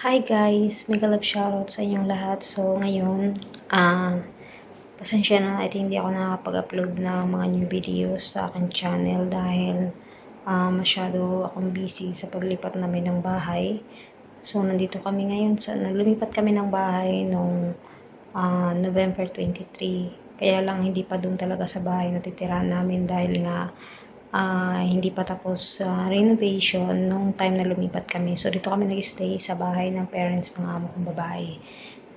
Hi guys! Mega love shoutout sa inyong lahat. So ngayon, ah, pasensya na at hindi ako nakakapag-upload ng mga new videos sa aking channel dahil ah, masyado akong busy sa paglipat namin ng bahay. So nandito kami ngayon sa lumipat kami ng bahay nung ah, November 23. Kaya lang hindi pa doon talaga sa bahay natitirahan namin dahil nga ah, hindi pa tapos sa renovation nung time na lumipat kami. So, dito kami nag-stay sa bahay ng parents ng amo kong babae.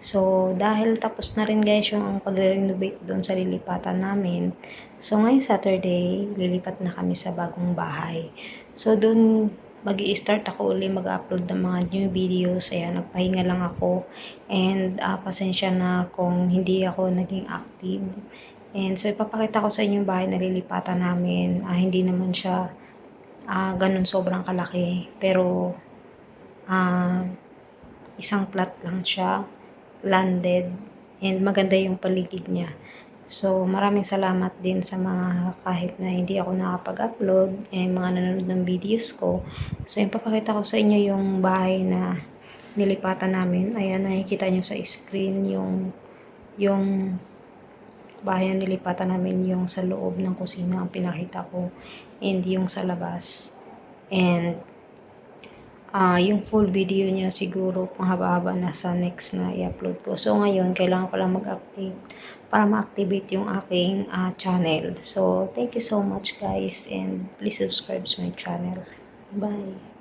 So, dahil tapos na rin guys yung pag-renovate doon sa lilipatan namin, so ngayong Saturday, lilipat na kami sa bagong bahay. So, doon mag start ako uli mag-upload ng mga new videos. Ayan, nagpahinga lang ako. And ah, pasensya na kung hindi ako naging active. And so, ipapakita ko sa inyo yung bahay na lilipatan namin. Ah, hindi naman siya ah, ganun sobrang kalaki. Pero, ah, isang plot lang siya. Landed. And maganda yung paligid niya. So, maraming salamat din sa mga kahit na hindi ako nakapag-upload, eh, mga nanonood ng videos ko. So, ipapakita ko sa inyo yung bahay na nilipatan namin. Ayan, nakikita nyo sa screen yung yung bahay nilipatan namin yung sa loob ng kusina ang pinakita ko and yung sa labas. And ah yung full video niya siguro mahaba-haba na sa next na i-upload ko. So ngayon, kailangan ko lang mag-update para ma-activate yung aking ah, channel. So, thank you so much guys and please subscribe to my channel. Bye!